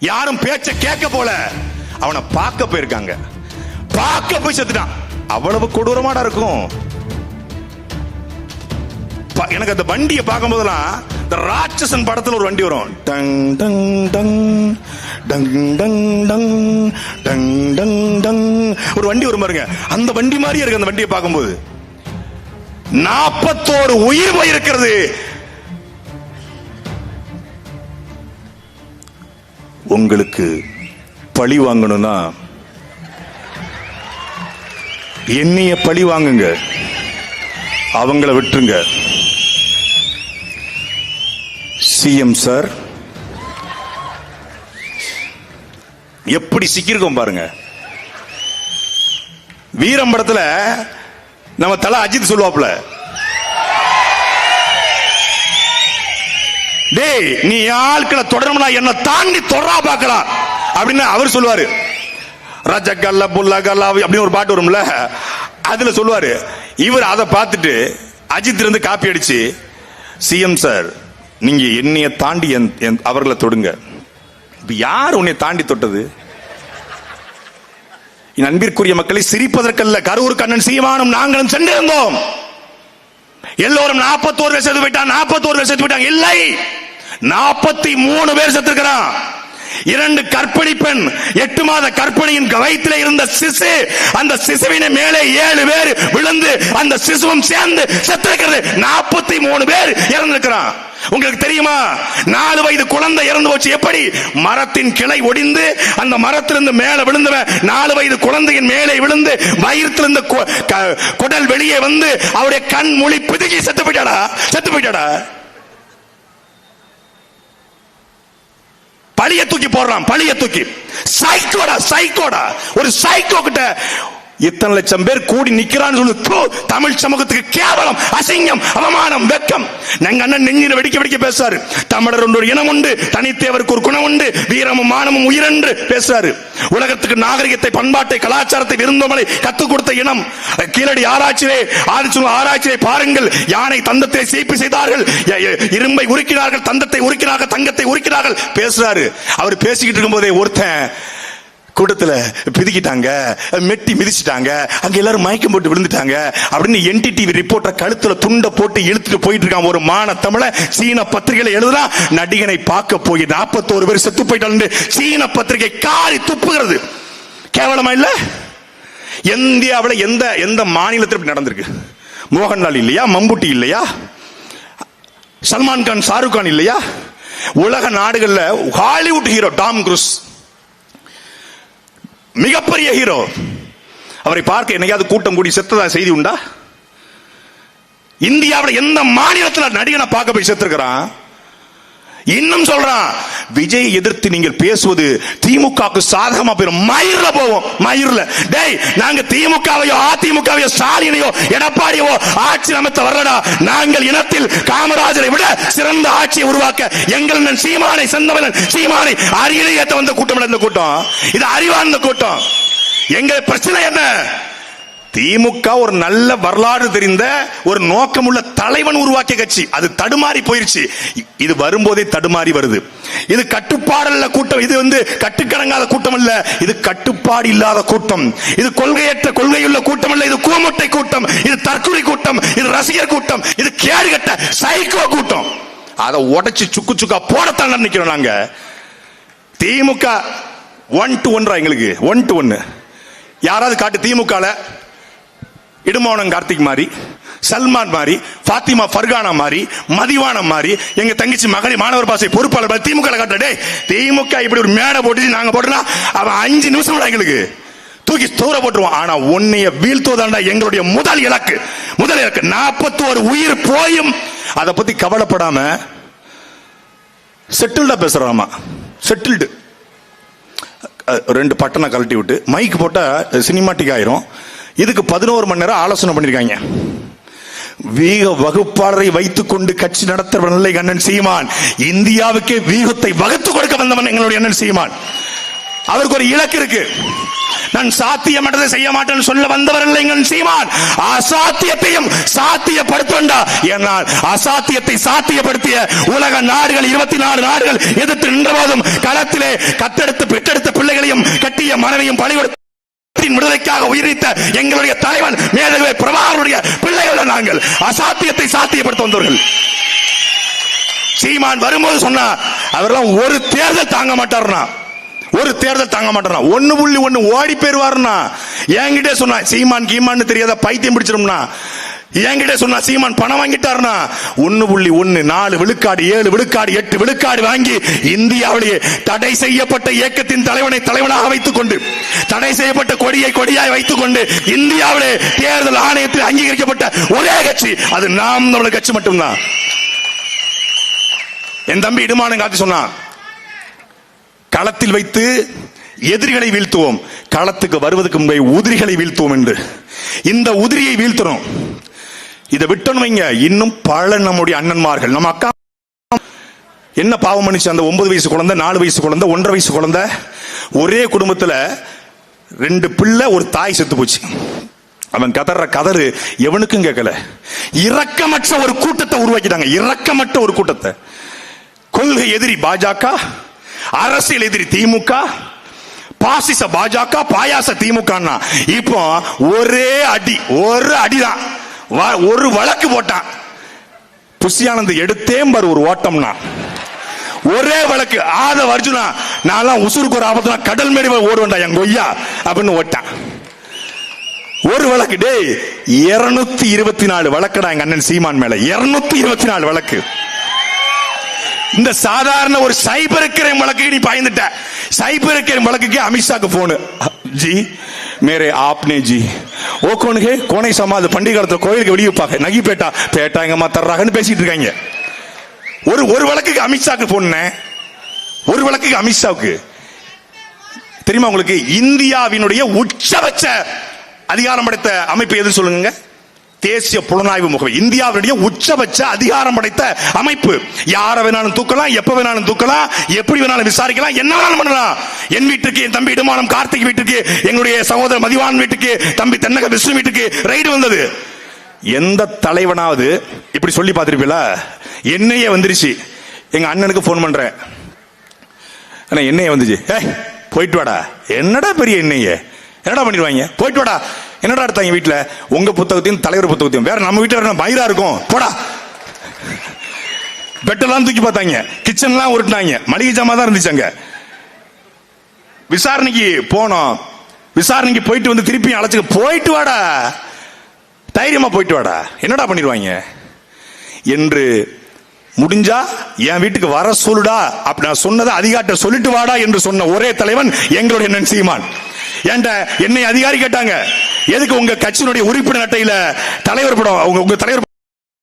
யாரும் பேச்ச கேட்க போல. அவனை பார்க்க போயிருக்காங்க. பார்க்க போய் செத்துட்டான். அவ்வளவு கொடூரமாடா இருக்கும். எனக்கு அந்த வண்டியை பார்க்கும் போதெல்லாம் இந்த ராட்சசன் படத்துல ஒரு வண்டி வரும். டங் டங் டங் டங் டங் டங் டங் டங் டங். ஒரு வண்டி வரும் பாருங்க. அந்த வண்டி மாதிரியே இருக்கு அந்த வண்டியை பார்க்கும்போது. நாற்பத்தோரு உயிர் போயிருக்கிறது. உங்களுக்கு பழி வாங்கணும்னா என்னைய பழி வாங்குங்க. அவங்கள விட்டுருங்க. சிஎம் சார் எப்படி சிக்கிருக்கோம் பாருங்க. வீரம் படத்துல நம்ம தலை அஜித் சொல்லுவாப்ல டேய் நீ ஆட்களை தொடரணும்னா என்ன தாண்டி தொடரா பார்க்கலாம் அப்படின்னு அவர் சொல்லுவாரு. ரஜகல்ல புல்லகல்ல அப்படின்னு ஒரு பாட்டு வரும்ல. அதுல சொல்லுவாரு. இவர் அதை பார்த்துட்டு அஜித் இருந்து காப்பி அடிச்சு சிஎம் சார் நீங்க என்னைய தாண்டி அவர்களை தொடுங்க. இப்ப யார் உன்னை தாண்டி தொட்டது? என் அன்பிற்குரிய மக்களை சிரிப்பதற்கல்ல. கரூர் கண்ணன் சீமானும் நாங்களும் சென்றிருந்தோம். எல்லோரும் நாற்பத்தோரு வருஷத்துக்கு போயிட்டான் நாற்பத்தோரு வருஷத்துக்கு போயிட்டாங்க. இல்லை! நாற்பத்தி மூணு பேர் செத்துருக்கிறான். இரண்டு கற்பிணி பெண் எட்டு மாத கற்பிணியின் வயிற்றில் இருந்த சிசு அந்த சிசுவினை மேலே ஏழு பேர் விழுந்து அந்த சிசுவும் சேர்ந்து செத்திருக்கிறது. நாற்பத்தி மூணு பேர் இறந்திருக்கிறான். உங்களுக்கு தெரியுமா? நாலு வயது குழந்தை இறந்து போச்சு. எப்படி? மரத்தின் கிளை ஒடிந்து அந்த மரத்திலிருந்து மேலே விழுந்தவன் நாலு வயது குழந்தையின் மேலே விழுந்து வயிற்றிலிருந்து கொ- க- குடல் வெளியே வந்து அவருடைய கண் மொழி பிதுக்கி செத்து போயிட்டாடா? செத்து போயிட்டாடா? பழிய தூக்கி போடுறான் பழிய தூக்கி. சைக்கோடா சைக்கோடா ஒரு சைக்கோ கிட்ட இத்தனை லட்சம் பேர் கூடி நிக்கிறான்னு சொல்லி. தமிழ் சமூகத்துக்கு கேவலம் அசிங்கம் அவமானம் வெக்கம். எங்க அண்ணன் நெஞ்சில வெடிக்க வெடிக்க பேசுறாரு. தமிழர் ஒன்று ஒரு இனம் உண்டு தனித்தேவருக்கு ஒரு குணம் உண்டு வீரமும் மானமும் உயிரென்று பேசுறாரு. உலகத்துக்கு நாகரிகத்தை பண்பாட்டை கலாச்சாரத்தை விருந்தோமலை கத்துக் கொடுத்த இனம் கீழடி ஆராய்ச்சியிலே ஆதிச்சுள்ள ஆராய்ச்சியை பாருங்கள் யானை தந்தத்தை சீப்பு செய்தார்கள் இரும்பை உருக்கினார்கள் தந்தத்தை உருக்கினார்கள் தங்கத்தை உருக்கினார்கள் பேசுறாரு. அவர் பேசிக்கிட்டு இருக்கும்போதே ஒருத்தன் கூட்டத்தில் பிதுக்கிட்டாங்க மெட்டி மிதிச்சிட்டாங்க அங்கே எல்லாரும் மயக்கம் போட்டு விழுந்துட்டாங்க அப்படின்னு என்டிடிவி ரிப்போர்ட்டர் கழுத்தில் துண்டை போட்டு இழுத்துட்டு போயிட்டு இருக்கான். ஒரு மான தமிழ சீன பத்திரிகையில் எழுதுறான் நடிகனை பார்க்க போய் நாற்பத்தோரு பேர் செத்து போயிட்டாங்க சீன பத்திரிகை காரி துப்புகிறது. கேவலமா இல்ல? இந்தியாவில் எந்த எந்த மாநிலத்தில் இப்படி நடந்திருக்கு? மோகன்லால் இல்லையா? மம்புட்டி இல்லையா? சல்மான் கான் ஷாருக் கான் இல்லையா? உலக நாடுகளில் ஹாலிவுட் ஹீரோ டாம் குரூஸ் மிகப்பெரிய ஹீரோ அவரை பார்க்க என்னையாவது கூட்டம் கூடி செத்ததா செய்தி உண்டா? இந்தியாவில் எந்த மாநிலத்தில் நடிகனை பார்க்க போய் செத்துருக்கிறான்? இன்னும் சொல்றான் விஜய் எதிர்த்து நீங்கள் பேசுவது திமுகவுக்கு சாதகமா போயிடும் மயிரில் போவோம் மயிரில். டேய் நாங்க திமுகவையோ அதிமுகவையோ ஸ்டாலினையோ எடப்பாடியோ ஆட்சி அமைத்த வரலடா நாங்கள் இனத்தில் காமராஜரை விட சிறந்த ஆட்சியை உருவாக்க எங்கள் சீமானை சந்தவனன் சீமானை அரியணை ஏற்ற வந்த கூட்டம் இந்த கூட்டம். இது அறிவார்ந்த கூட்டம். எங்கள் பிரச்சனை என்ன? திமுக ஒரு நல்ல வரலாறு தெரிந்த ஒரு நோக்கமுள்ள தலைவன் உருவாக்கிய கட்சி. அது தடுமாறி போயிருச்சு. இது வரும்போதே தடுமாறி வருது. இது கட்டுப்பாடல்ல கூட்டம். இது வந்து கட்டுக்கடங்காத கூட்டம் அல்ல இது கட்டுப்பாடு இல்லாத கூட்டம். இது கொள்கையற்ற கொள்கையுள்ள கூட்டம் அல்ல இது கூமுட்டை கூட்டம். இது தற்கொலை கூட்டம். இது ரசிகர் கூட்டம். இது கேடுகட்ட சைக்கோ கூட்டம். அதை உடைச்சு சுக்கு சுக்கா போடத்தான் நினைக்கிறோம் நாங்க. திமுக ஒன் டு ஒன்றா எங்களுக்கு. ஒன் டு ஒன்னு யாராவது காட்டு திமுகல? இடுமோனம் கார்த்திக் மாதிரி சல்மான் மாதிரி பாத்திமா ஃபர்கானா மாதிரி மதிவானம் மாதிரி எங்க தங்கச்சி மகளி மாணவர் பாசை பொறுப்பாளர் திமுக ல திமுக இப்படி ஒரு மேடை போட்டு நாங்க போட்டோம்னா அவன் அஞ்சு நிமிஷம் எங்களுக்கு தூக்கி தூர போட்டுருவான். ஆனா உன்னைய வீழ்த்துவதாண்டா எங்களுடைய முதல் இலக்கு. முதல் இலக்கு நாற்பத்தோரு உயிர் போயும். அதை பத்தி கவலைப்படாம செட்டில்டா பேசுறாமா செட்டில்டு ரெண்டு பட்டனை கழட்டி விட்டு மைக் போட்டா சினிமாட்டிக் ஆயிரும். இதுக்கு பதினோரு மணி நேரம் ஆலோசனை பண்ணிருக்காங்க. வீக வகுப்பாளரை வைத்துக் கொண்டு கட்சி நடத்துறவன் இல்லை அண்ணன் சீமான் இந்தியாவுக்கே வீகத்தை வகுத்து கொடுக்க வந்தவன் எங்களுடைய அண்ணன் சீமான். அவருக்கு ஒரு இலக்கு இருக்கு. நான் சாத்தியமற்றதை செய்ய மாட்டேன்னு சொல்ல வந்தவர்கள் எங்கள் சீமான். அசாத்தியத்தையும் சாத்தியப்படுத்தண்டா. என்னால் அசாத்தியத்தை சாத்தியப்படுத்திய உலக நாடுகள் இருபத்தி நாலு நாடுகள் எதிர்த்து நின்றபோதும் களத்திலே கத்தெடுத்து பெற்றெடுத்த பிள்ளைகளையும் கட்டிய மனைவியும் பழிவெடுத்து விடுதலைக்காக உயிரித்த எங்களுடைய தலைவன் மேதகவே பிரபாகருடைய பிள்ளைகள் நாங்கள். அசாத்தியத்தை சாத்தியப்படுத்த வந்தவர்கள். சீமான் வரும்போது சொன்னா அவரெல்லாம் ஒரு தேர்தல் தாங்க மாட்டார்னா ஒரு தேர்தல் தாங்க மாட்டார்னா ஒண்ணு புள்ளி ஒண்ணு ஓடி போயிருவாருன்னா என்கிட்ட சொன்னா சீமான் கீமான்னு தெரியாத பைத்தியம் பிடிச்சிரும்னா என்கிட்ட சொன்னா சீமான் பணம் வாங்கிட்டாருனா ஒண்ணு புள்ளி ஒண்ணு நாலு விழுக்காடு ஏழு விழுக்காடு எட்டு விழுக்காடு வாங்கி இந்தியாவிலேயே தடை செய்யப்பட்ட இயக்கத்தின் தலைவனை தலைவனாக வைத்துக் கொண்டு தடை செய்யப்பட்ட கொடியை கொடியாய் வைத்துக் கொண்டு இந்தியாவிலே தேர்தல் ஆணையத்தில் அங்கீகரிக்கப்பட்ட ஒரே கட்சி அது நாம் நம்மளோட கட்சி மட்டும்தான். என் தம்பி இடுமானம் காத்து சொன்னான் களத்தில் வைத்து எதிரிகளை வீழ்த்துவோம் களத்துக்கு வருவதற்கு முன்பே உதிரிகளை வீழ்த்துவோம் என்று. இந்த உதிரியை வீழ்த்துறோம் இதை விட்டணும் வைங்க. இன்னும் பல நம்முடைய அண்ணன்மார்கள். நம்ம அக்கா என்ன பாவம் பண்ணிச்சு? அந்த ஒன்பது வயசு குழந்தை நாலு வயசு குழந்தை ஒன்றரை வயசு குழந்தை. ஒரே குடும்பத்துல ரெண்டு பிள்ளை ஒரு தாய் செத்து போச்சு. அவன் கதற கதறு எவனுக்கும் கேட்கல. இரக்கமற்ற ஒரு கூட்டத்தை உருவாக்கிட்டாங்க. இரக்கமற்ற ஒரு கூட்டத்தை. கொள்கை எதிரி பாஜக அரசியல் எதிரி திமுக பாசிச பாஜக பாயாச திமுக இப்போ ஒரே அடி ஒரு அடிதான். ஒரு வழக்கு போட்டான். புஷியானந்த் எடுத்தேன் ஒரு ஓட்டம்னா. ஒரே வழக்கு. ஆத அர்ஜுனா நான் உசுருக்கு ஒரு ஆபத்துனா கடல் மேடி ஓடுவேன்டா என் கொய்யா அப்படின்னு ஓட்டான். ஒரு வழக்கு. டேய் இருநூத்தி இருபத்தி நாலு வழக்குடா எங்க அண்ணன் சீமான் மேல. இருநூத்தி இருபத்தி நாலு வழக்கு. இந்த சாதாரண ஒரு சைபர் கிரைம் வழக்கு நீ பாய்ந்துட்ட. சைபர் கிரைம் வழக்குக்கு அமித்ஷாக்கு போனு ஜி மேரே ஆப்னே ஜி. ஓ கோனுகே கோனை சமாத பண்டிகை கோயிலுக்கு வெளியே பார்க்க நகி பேட்டா பேட்டா எங்கம்மா தர்றாங்கன்னு பேசிட்டு இருக்காங்க. ஒரு ஒரு வழக்குக்கு அமித்ஷாக்கு போனேன் ஒரு வழக்குக்கு அமித்ஷாவுக்கு. தெரியுமா உங்களுக்கு? இந்தியாவினுடைய உச்சபட்ச அதிகாரம் படைத்த அமைப்பு எது சொல்லுங்க தேசிய புலனாய்வு முகமை. இந்தியாவுடைய உச்சபட்ச அதிகாரம் படைத்த அமைப்பு. யாரை வேணாலும் தூக்கலாம் எப்ப வேணாலும் தூக்கலாம் எப்படி வேணாலும் விசாரிக்கலாம் என்ன வேணாலும் பண்ணலாம். என் வீட்டுக்கு என் தம்பி இடுமானம் கார்த்திக் வீட்டுக்கு எங்களுடைய சகோதரர் மதிவான் வீட்டுக்கு தம்பி தென்னக விஷ்ணு வீட்டுக்கு ரைடு வந்தது. எந்த தலைவனாவது இப்படி சொல்லி பார்த்திருப்பீங்களா என்னையே வந்துருச்சு. எங்க அண்ணனுக்கு ஃபோன் பண்றேன். அண்ணா என்னையே வந்துச்சு. ஏ போயிட்டு வாடா. என்னடா பெரிய என்னையே? என்னடா பண்ணிடுவாங்க? போயிட்டு வாடா. என்னடா எடுத்தாங்க வீட்டில் உங்க புத்தகத்தையும் தலைவர் புத்தகத்தையும். வேற நம்ம வீட்டில் வேற மயிரா இருக்கும். போடா. பெட்டெல்லாம் தூக்கி பார்த்தாங்க. கிச்சன்லாம் உருட்டினாங்க. மளிகை ஜாமா தான் இருந்துச்சு அங்க. விசாரணைக்கு போனோம். விசாரணைக்கு போயிட்டு வந்து திருப்பி அழைச்சு போயிட்டு வாடா. தைரியமா போயிட்டு வாடா. என்னடா பண்ணிடுவாங்க? என்று முடிஞ்சா என் வீட்டுக்கு வர சொல்லுடா. அப்படி நான் சொன்னதை அதிகாரிட்ட சொல்லிட்டு வாடா என்று சொன்ன ஒரே தலைவன் எங்களுடைய அண்ணன் சீமான் ஏன்டா என்னை அதிகாரி கேட்டாங்க. எதுக்கு உங்க கட்சியினுடைய உறுப்பினர் அட்டையில தலைவர் படம் உங்க உங்க தலைவர்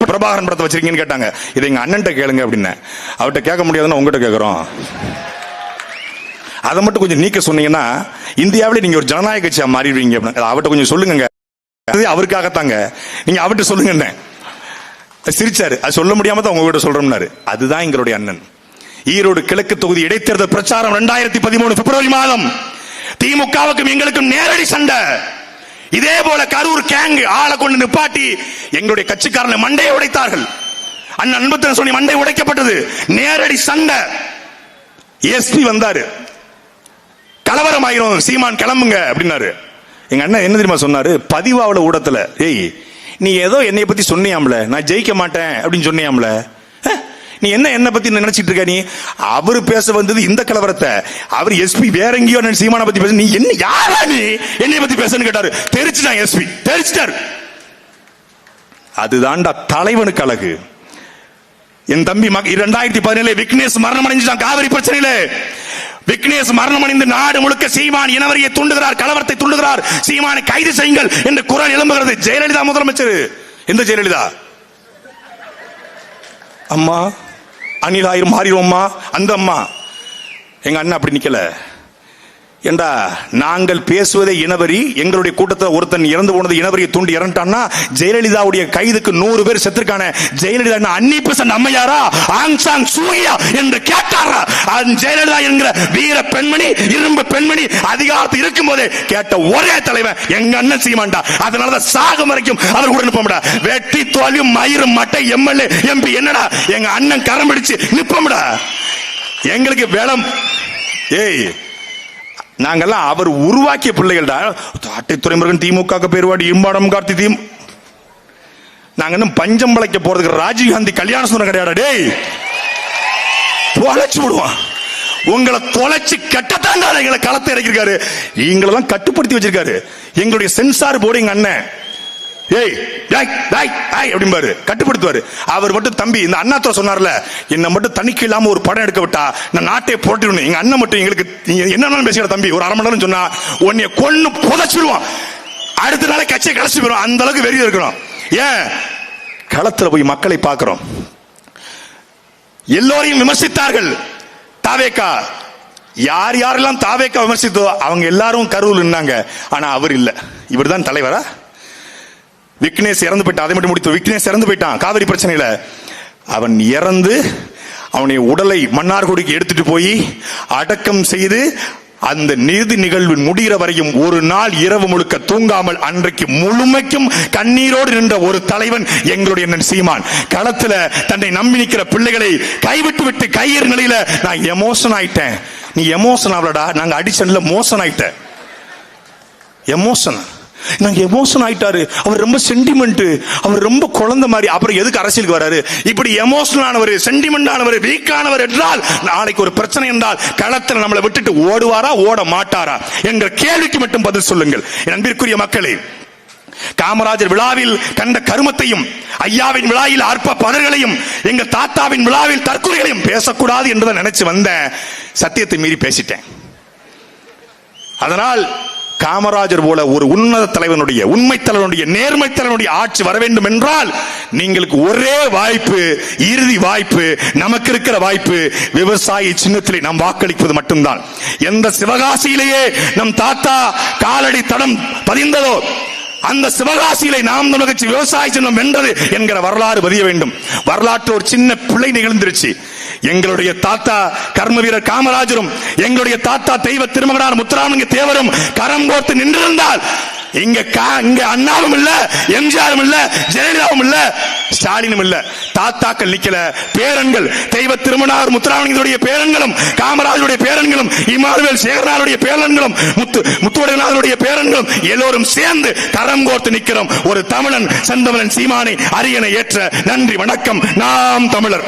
பிரபாகரன் படத்தை வச்சிருக்கீங்கன்னு கேட்டாங்க. இதை எங்க அண்ணன்ட்ட கேளுங்க அப்படின்னு. அவர்கிட்ட கேட்க முடியாதுன்னு உங்ககிட்ட கேட்குறோம் அதை மட்டும் கொஞ்சம் நீக்க சொன்னீங்கன்னா இந்தியாவிலே நீங்க ஒரு ஜனநாயக கட்சியா மாறிடுவீங்க அப்படின்னு. அவர்கிட்ட கொஞ்சம் சொல்லுங்க அது அவருக்காகத்தாங்க. நீங்க அவர்கிட்ட சொல்லுங்க என்ன சிரிச்சாரு. அது சொல்ல முடியாம தான் உங்ககிட்ட சொல்றோம்னாரு. அதுதான் எங்களுடைய அண்ணன். ஈரோடு கிழக்கு தொகுதி இடைத்தேர்தல் பிரச்சாரம் ரெண்டாயிரத்தி பதிமூணு பிப்ரவரி மாதம். திமுகவுக்கும் எங்களுக்கும் நேரடி சண்டை. இதே போல கரூர் கேங் ஆளை கொண்டு நிப்பாட்டி எங்களுடைய கட்சிக்காரனை மண்டையை உடைத்தார்கள். அண்ணன் அன்புத்தன் சொல்லி மண்டை உடைக்கப்பட்டது. நேரடி சண்டை. எஸ்பி வந்தாரு. கலவரம் ஆயிரும் சீமான் கிளம்புங்க அப்படின்னாரு. எங்க அண்ணன் என்ன தெரியுமா சொன்னாரு? பதிவாவல ஊடத்துல ஏய் நீ ஏதோ என்னைய பத்தி சொன்னியாம்ல? நான் ஜெயிக்க மாட்டேன் அப்படின்னு சொன்னியாம்ல? நீ என்ன என்ன பத்தி நினைச்சிட்டு இருக்க நீ? அவரு பேச வந்தது இந்த கலவரத்தை. அவர் எஸ்பி வேற எங்கேயோ சீமான பத்தி பேச நீ என்ன யாரா நீ? என்னை பத்தி பேசன்னு கேட்டாரு. தெரிச்சுட்டான் எஸ்பி தெரிச்சுட்டாரு. அதுதான்டா தலைவனுக்கு அழகு. என் தம்பி இரண்டாயிரத்தி பதினேழு விக்னேஷ் மரணம் அடைஞ்சிட்டான். காவிரி பிரச்சனையில. விக்னேஷ் மரணம் அடைந்து நாடு முழுக்க சீமான் இனவரியை தூண்டுகிறார் கலவரத்தை தூண்டுகிறார். சீமானை கைது செய்யுங்கள் என்று குரல் எழும்புகிறது. ஜெயலலிதா முதலமைச்சர். எந்த ஜெயலலிதா? அம்மா அணிலாயிரம் மாறிடுவோம்மா. அந்த அம்மா. எங்க அண்ணன் அப்படி நிக்கல. ஏண்டா நாங்கள் பேசுவதே இனவரி எங்களுடைய கூட்டத்தில் ஒருத்தன் இறந்து போனது இனவரியை தூண்டி இறந்துட்டான்னா ஜெயலலிதாவுடைய கைதுக்கு நூறு பேர் செத்துருக்கான. ஜெயலலிதா என்ன அன்னி பெர்சன்ட் அம்மையாரா? ஆங் சாங் சூகியா என்று கேட்டாரா? ஜெயலலிதா என்கிற வீர பெண்மணி இரும்பு பெண்மணி அதிகாரத்தில் இருக்கும் போதே கேட்ட ஒரே தலைவன் எங்க அண்ணன் சீமான்டா. அதனாலதான் சாகம் வரைக்கும் அவர் கூட நிப்பமுடா வெட்டி தோல்வியும் மயிரும் மட்டை எம்எல்ஏ எம்பி என்னடா? எங்க அண்ணன் கரம் பிடிச்சு நிப்பமுடா எங்களுக்கு வேளம். ஏய் நாங்கெல்லாம் அவர் உருவாக்கிய பிள்ளைகள்டா. அட்டை துறைமுருகன் திமுக பேருவாடி இம்பாடம் கார்த்தி தீம். நாங்க இன்னும் பஞ்சம் பழைக்க போறதுக்கு ராஜீவ்காந்தி கல்யாண சொன்ன கிடையாது டேய். தொலைச்சு விடுவான். உங்களை தொலைச்சு கட்டத்தாங்க எங்களை களத்தை இறக்கிருக்காரு எங்களெல்லாம் கட்டுப்படுத்தி வச்சிருக்காரு. எங்களுடைய சென்சார் போர்டு எங்க அண்ணன். ஏய் டேய் டேய் டேய் அப்படிம்பாரு கட்டுப்படுத்துவாரு. அவர் மட்டும் தம்பி இந்த அண்ணாத்துறை சொன்னார்ல என்ன மட்டும் தணிக்கை இல்லாம ஒரு படம் எடுக்க விட்டா நான் நாட்டை புரட்டிடணும் எங்க அண்ணன் மட்டும் எங்களுக்கு நீங்க என்னன்னு பேசுகிற தம்பி ஒரு அரை மணி நேரம் சொன்னா உன்னைய கொன்னு புதைச்சிருவான். அடுத்த நாளே கட்சியை கலைச்சு போயிடும் அந்த அளவுக்கு வெறி இருக்கணும். ஏன்? களத்துல போய் மக்களை பார்க்கிறோம். எல்லோரையும் விமர்சித்தார்கள். தாவேக்கா யார் யாரெல்லாம் தாவேக்கா விமர்சித்தோ அவங்க எல்லாரும் கருவில் நின்னாங்க. ஆனா அவர் இல்லை. இவர் தான் தலைவரா? விக்னேஷ் இறந்து போயிட்டான். அதை மட்டும் முடித்து விக்னேஷ் இறந்து போயிட்டான். காவிரி பிரச்சனையில. அவன் இறந்து அவனை உடலை மன்னார்குடிக்கு எடுத்துட்டு போய் அடக்கம் செய்து அந்த நீதி நிகழ்வு முடிகிற வரையும் ஒரு நாள் இரவு முழுக்க தூங்காமல் அன்றைக்கு முழுமைக்கும் கண்ணீரோடு நின்ற ஒரு தலைவன் எங்களுடைய சீமான். களத்துல தன்னை நம்பி நிற்கிற பிள்ளைகளை கைவிட்டு விட்டு கையேறு நிலையில நான் எமோஷன் ஆயிட்டேன். நீ எமோஷன் ஆகலடா. நாங்க அடிஷன்ல மோசன் ஆயிட்ட. எமோஷன் நாங்க எமோஷன் ஆயிட்டாரு. அவர் ரொம்ப சென்டிமெண்ட் அவர் ரொம்ப குழந்தை மாதிரி. அப்புறம் எதுக்கு அரசியலுக்கு வராரு? இப்படி எமோஷனல் ஆனவர் சென்டிமெண்ட் ஆனவர் வீக் ஆனவர் என்றால் நாளைக்கு ஒரு பிரச்சனை என்றால் களத்தில் நம்மளை விட்டுட்டு ஓடுவாரா ஓட மாட்டாரா? என்ற கேள்விக்கு மட்டும் பதில் சொல்லுங்கள். என் அன்பிற்குரிய மக்களே காமராஜர் விழாவில் கண்ட கருமத்தையும் ஐயாவின் விழாவில் அற்ப பதர்களையும் எங்க தாத்தாவின் விழாவில் தற்கொலைகளையும் பேசக்கூடாது என்றுதான் நினைச்சு வந்தேன் சத்தியத்தை மீறி பேசிட்டேன். அதனால் காமராஜர் போல ஒரு உன்னத தலைவனுடைய உண்மை தலைவனுடைய நேர்மை தலைவனுடைய ஆட்சி வர வேண்டும் என்றால் நீங்களுக்கு ஒரே வாய்ப்பு இறுதி வாய்ப்பு நமக்கு இருக்கிற வாய்ப்பு விவசாயி சின்னத்திலே நாம் வாக்களிப்பது மட்டும்தான். எந்த சிவகாசியிலேயே நம் தாத்தா காலடி தடம் பதிந்ததோ அந்த சிவகாசியிலே நாம் நிகழ்ச்சி விவசாய சின்னம் வென்றது என்கிற வரலாறு பதிய வேண்டும். வரலாற்று ஒரு சின்ன பிள்ளை நிகழ்ந்துருச்சு. எங்களுடைய தாத்தா கர்ம வீரர் காமராஜரும் எங்களுடைய தாத்தா தெய்வ திருமகனார் முத்துராமலிங்க தேவரும் கரம் கோர்த்து நின்றிருந்தால் இங்க கா- இங்க அண்ணாவும் இல்ல எம்ஜிஆரும் இல்ல ஜெயலலிதாவும் இல்ல ஸ்டாலினும் இல்ல. தாத்தாக்கள் நிக்கல. பேரன்கள் தெய்வ திருமணார் முத்துராமலிங்கத்துடைய பேரன்களும் காமராஜருடைய பேரன்களும் இமானுவேல் சேகரனாருடைய பேரன்களும் முத்து முத்துவடநாதனுடைய பேரன்களும் எல்லோரும் சேர்ந்து கரம் கோர்த்து நிக்கிறோம். ஒரு தமிழன் செந்தமிழன் சீமானை அரியணை ஏற்ற நன்றி வணக்கம். நாம் தமிழர்.